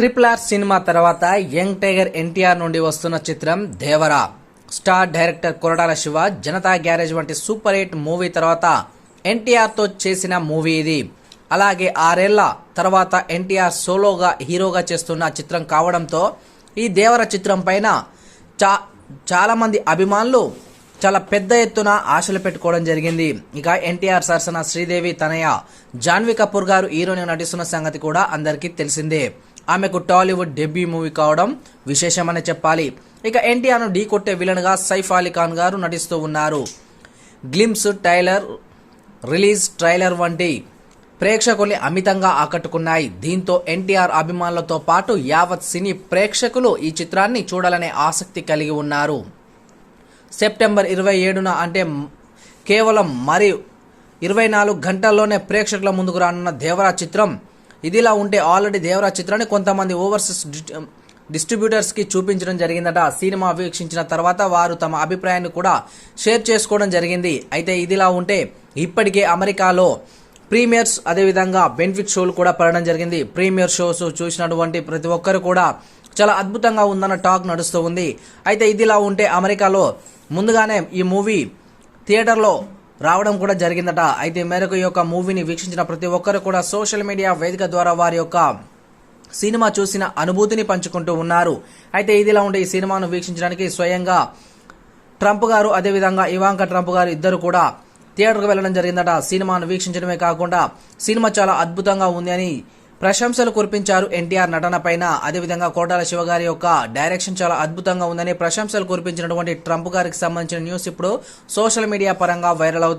Triple R సినిమా తర్వాత young tiger NTR నుండి వస్తున్న చిత్రం Devara. Star director Koratala Siva Janatha garage వంటి సూపర్ హిట్ మూవీ తర్వాత ఎన్టీఆర్తో చేసిన మూవీ ఇది. అలాగే ఆరేళ్ళ తర్వాత ఎన్టీఆర్ సోలోగా హీరోగా చేస్తున్న చిత్రం కావడంతో ఈ దేవర చిత్రం పైన చా చాలామంది అభిమానులు చాలా పెద్ద ఎత్తున ఆశలు పెట్టుకోవడం జరిగింది. ఇక ఎన్టీఆర్ సరసన శ్రీదేవి తనయ జాన్వీ కపూర్ గారు హీరోని నటిస్తున్న సంగతి కూడా అందరికీ తెలిసిందే. ఆమెకు టాలీవుడ్ డెబ్యూ మూవీ కావడం విశేషమని చెప్పాలి. ఇక ఎన్టీఆర్ను ఢీ కొట్టే విలన్గా సైఫ్ అలీ ఖాన్ గారు నటిస్తూ ఉన్నారు. గ్లిమ్స్ టైలర్ రిలీజ్ ట్రైలర్ వంటి ప్రేక్షకుల్ని అమితంగా ఆకట్టుకున్నాయి. దీంతో ఎన్టీఆర్ అభిమానులతో పాటు యావత్ సినీ ప్రేక్షకులు ఈ చిత్రాన్ని చూడాలనే ఆసక్తి కలిగి ఉన్నారు. సెప్టెంబర్ ఇరవై ఏడున అంటే కేవలం మరి ఇరవై నాలుగు గంటల్లోనే ప్రేక్షకుల ముందుకు రానున్న దేవరా చిత్రం ఇదిలా ఉంటే ఆల్రెడీ దేవరా చిత్రాన్ని కొంతమంది ఓవర్సీస్ డిస్ట్రిబ్యూటర్స్కి చూపించడం జరిగిందట. సినిమా వీక్షించిన తర్వాత వారు తమ అభిప్రాయాన్ని కూడా షేర్ చేసుకోవడం జరిగింది. అయితే ఇదిలా ఉంటే ఇప్పటికే అమెరికాలో ప్రీమియర్స్ అదేవిధంగా బెనిఫిట్ షోలు కూడా పడడం జరిగింది. ప్రీమియర్ షోస్ చూసినటువంటి ప్రతి ఒక్కరు కూడా చాలా అద్భుతంగా ఉందన్న టాక్ నడుస్తూ ఉంది. అయితే ఇదిలా ఉంటే అమెరికాలో ముందుగానే ఈ మూవీ థియేటర్లో రావడం కూడా జరిగిందట. అయితే మేరకు ఈ యొక్క మూవీని వీక్షించిన ప్రతి ఒక్కరు కూడా సోషల్ మీడియా వేదిక ద్వారా వారి యొక్క సినిమా చూసిన అనుభూతిని పంచుకుంటూ ఉన్నారు. అయితే ఇదిలా ఉండే ఈ సినిమాను వీక్షించడానికి స్వయంగా ట్రంప్ గారు అదేవిధంగా ఇవాంక ట్రంప్ గారు ఇద్దరు కూడా థియేటర్కు వెళ్ళడం జరిగిందట. సినిమాను వీక్షించడమే కాకుండా సినిమా చాలా అద్భుతంగా ఉంది అని ప్రశంసలు కురిపించారు ఎన్టీఆర్ నటన పైన అదేవిధంగా కోటాల శివ గారి యొక్క డైరెక్షన్ చాలా అద్భుతంగా ఉందని ప్రశంసలు కురిపించినటువంటి ట్రంప్ గారికి సంబంధించిన న్యూస్ ఇప్పుడు సోషల్ మీడియా పరంగా వైరల్ అవుతూ